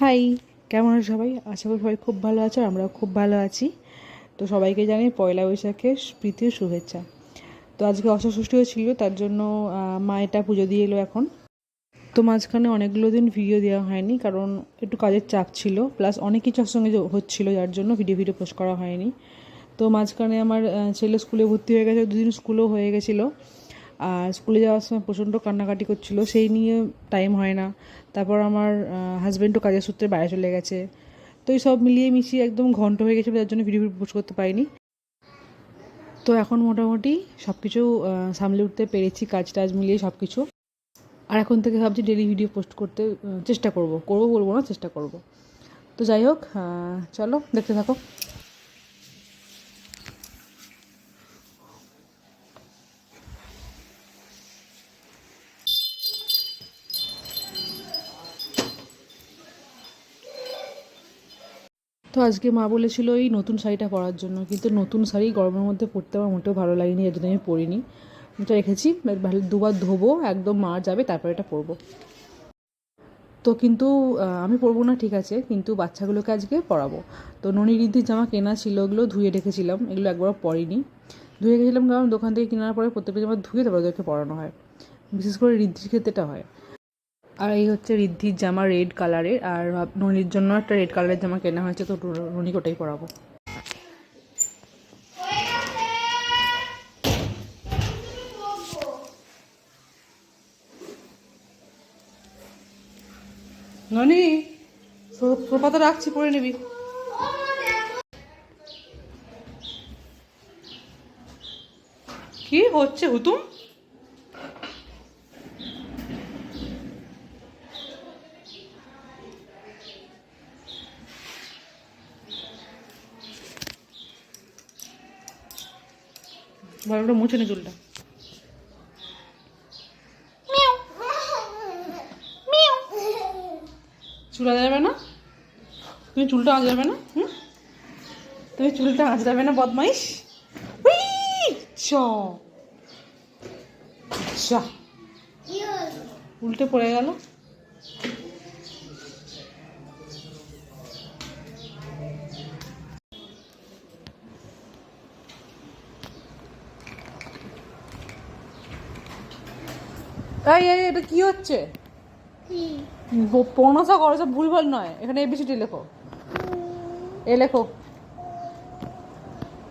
High, কেমন আছো সবাই? আশা করি সবাই খুব ভালো আছো আমরাও খুব ভালো আছি। তো সবাইকে জানি পয়লা বৈশাখের প্রীতীয় শুভেচ্ছা। তো আজকে অষ্টষষ্ঠীও ছিল তার জন্য মা এটা পুজো দিয়ে এলো এখন। তো মাঝখানে অনেকগুলো দিন ভিডিও দেওয়া হয়নি, কারণ একটু কাজের চাপ ছিল। প্লাস অনেক কিছু একসঙ্গে হচ্ছিল, যার জন্য ভিডিও ভিডিও পোস্ট করা হয়নি। তো মাঝখানে আমার ছেলে স্কুলে ভর্তি হয়ে গেছে, দুদিন স্কুলও হয়ে গেছিল। আর স্কুলে যাওয়ার সময় প্রচণ্ড কান্নাকাটি করছিল, সেই নিয়ে টাইম হয় না। তারপর আমার হাজব্যান্ডও কাজের সূত্রে বাইরে চলে গেছে। তো এই সব মিলিয়ে মিশিয়ে একদম ঘন্ট হয়ে গেছিল যার জন্য ভিডিও পোস্ট করতে পারিনি। তো এখন মোটামুটি সব কিছু সামলে উঠতে পেরেছি, কাজ টাজ মিলিয়ে সব কিছু আর এখন থেকে ভাবছি ডেলি ভিডিও পোস্ট করতে চেষ্টা করব। করব বলব না, চেষ্টা করব। তো যাই হোক চলো, দেখতে থাকো। তো আজকে মা বলেছিল এই নতুন শাড়িটা পরার জন্য, কিন্তু নতুন শাড়ি গরমের মধ্যে পরতে আমার মোটেও ভালো লাগেনি, এর জন্য আমি পরিনি। এটা রেখেছি ভালো দুবার ধোবো, একদম মা যাবে, তারপর এটা পরবো। তো কিন্তু আমি পরবো না, ঠিক আছে, কিন্তু বাচ্চাগুলোকে আজকে পরাবো। তো ননি ঋদ্ধির জামা কেনা ছিল, ওগুলো ধুয়ে রেখেছিলাম, এগুলো একবার পরিনি। ধুয়ে রেখেছিলাম কারণ দোকান থেকে কেনার পরে প্রত্যেকটা জামা ধুয়ে তারপর ওদেরকে পরানো হয়। বিশেষ করে ঋদ্ধির ক্ষেত্রেটা হয়। আর এই হচ্ছে ঋদ্ধির জামা রেড কালারের আর ননির জন্য একটা রেড কালারের জামা কেনা হয়েছে, তো ননিকে ওটাই পরাবো। ননি সোফাতে রাখছি, পরে নিবি। কি হচ্ছে, হুতুম? ভালো করে মুছে নে চুলটা। চুল যাবে না? তুমি চুলটা আঁচড়াবে না? হুম? তুমি চুলটা আঁচড়াবে না বদমাইশ? চ। চ। উল্টে পড়ে গেল। এই এই এটা কি হচ্ছে? পনসা করো সব ভুলভাল নয়। এখানে এবিসিডি লেখো। এ লেখো।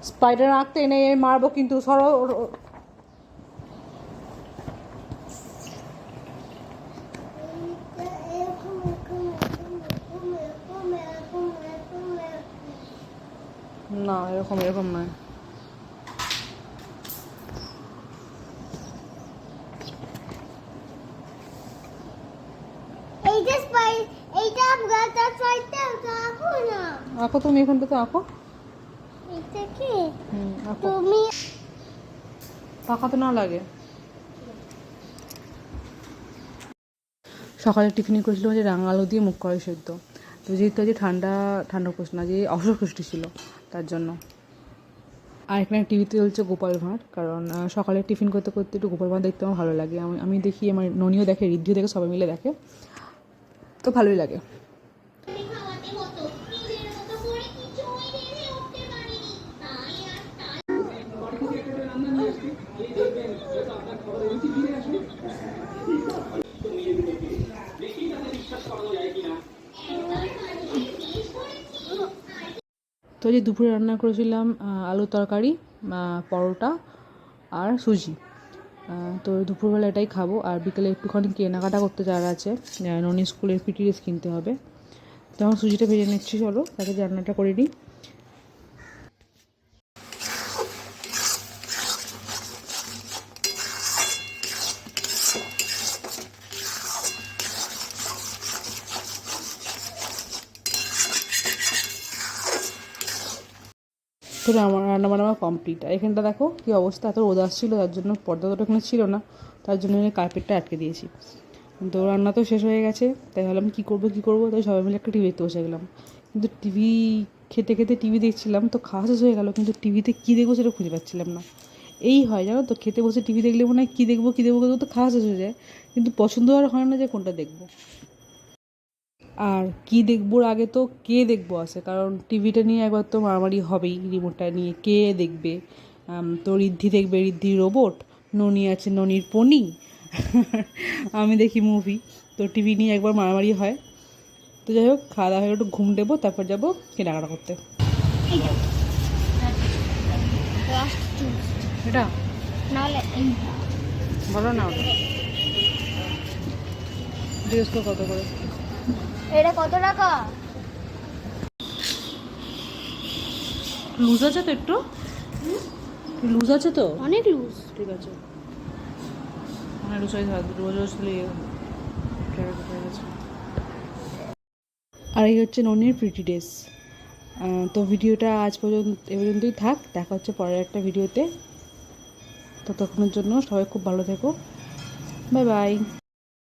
স্পাইডার আঁকতে এনে মারবো কিন্তু সরো না এরকম এরকম নয়। আঁকো তুমি এখান থেকে আঁকো। তুমি পাকাতে না লাগে। সকালে টিফিনে করেছিলাম যে রাঙা আলু দিয়ে মুখ কড়াই সেদ্ধ। তো যেহেতু আজকে ঠান্ডা ঠান্ডা করছে না যে অসুষ্টি ছিল তার জন্য। আর এখানে টিভিতে চলছে গোপাল ভাঁড় কারণ সকালে টিফিন করতে করতে একটু গোপাল ভাঁড় দেখতে আমার ভালো লাগে। আমি আমি দেখি আমার ননিও দেখে রিদ্ধিও দেখে সবাই মিলে দেখে। তো ভালোই লাগে। তো যে দুপুরে রান্না করেছিলাম আলু তরকারি পরোটা আর সুজি। তো দুপুরবেলা এটাই খাব। আর বিকেলে একটুখানি কেনাকাটা করতে যাওয়ার আছে ননি স্কুলের পিটি ড্রেস কিনতে হবে। তো আমার সুজিটা ভেজে নিচ্ছি, চলো তাকে রান্নাটা করে নিই। তো আমার রান্না বান্না আমার কমপ্লিট আর এখানটা দেখো কি অবস্থা, এত রোদ আসছিল তার জন্য পর্দা তো এখানে ছিল না, তার জন্য আমি কার্পেটটা আটকে দিয়েছি। তো রান্না তো শেষ হয়ে গেছে, তাই ভাবলাম কী করব কী করব, তাই সবাই মিলে একটা টিভি দেখতে বসে গেলাম। কিন্তু টিভি খেতে খেতে টিভি দেখছিলাম, তো খাওয়া শেষ হয়ে গেল, কিন্তু টিভিতে কী দেখব সেটা খুঁজে পাচ্ছিলাম না। এই হয়, জানো তো, খেতে বসে টিভি দেখলে মনে হয় কী দেখব কী দেখব তো খাওয়া শেষ হয়ে যায়। কিন্তু পছন্দ আর হয় না যে কোনটা দেখব। আর কি দেখব আগে তো কে দেখব আছে? কারণ টিভিটা নিয়ে একবার তো মারামারি হবেই, রিমোটটা নিয়ে। কে দেখবে? তো ঋদ্ধি দেখবে ঋদ্ধি রোবট। ননি আছে ননির পনি। আমি দেখি মুভি তো টিভি নিয়ে একবার মারামারি হয়। তো যাই হোক, খাওয়া দাওয়া হয়ে একটু ঘুম দেবো, তারপর যাব কেনাকাটা করতে। বলো না জিজ্ঞেস কত করে? এটা কত টাকা? লুজ আছে তো একটু? লুজ আছে তো? অনেক লুজ ঠিক আছে। মানে লুজ হয়ে রোজ রোজ আর এই হচ্ছে ননির প্রিটি ডেস তো ভিডিওটা আজ পর্যন্ত এ পর্যন্তই থাক। দেখা হচ্ছে পরের একটা ভিডিওতে। ততক্ষণের জন্য সবাই খুব ভালো থেকো। Bye bye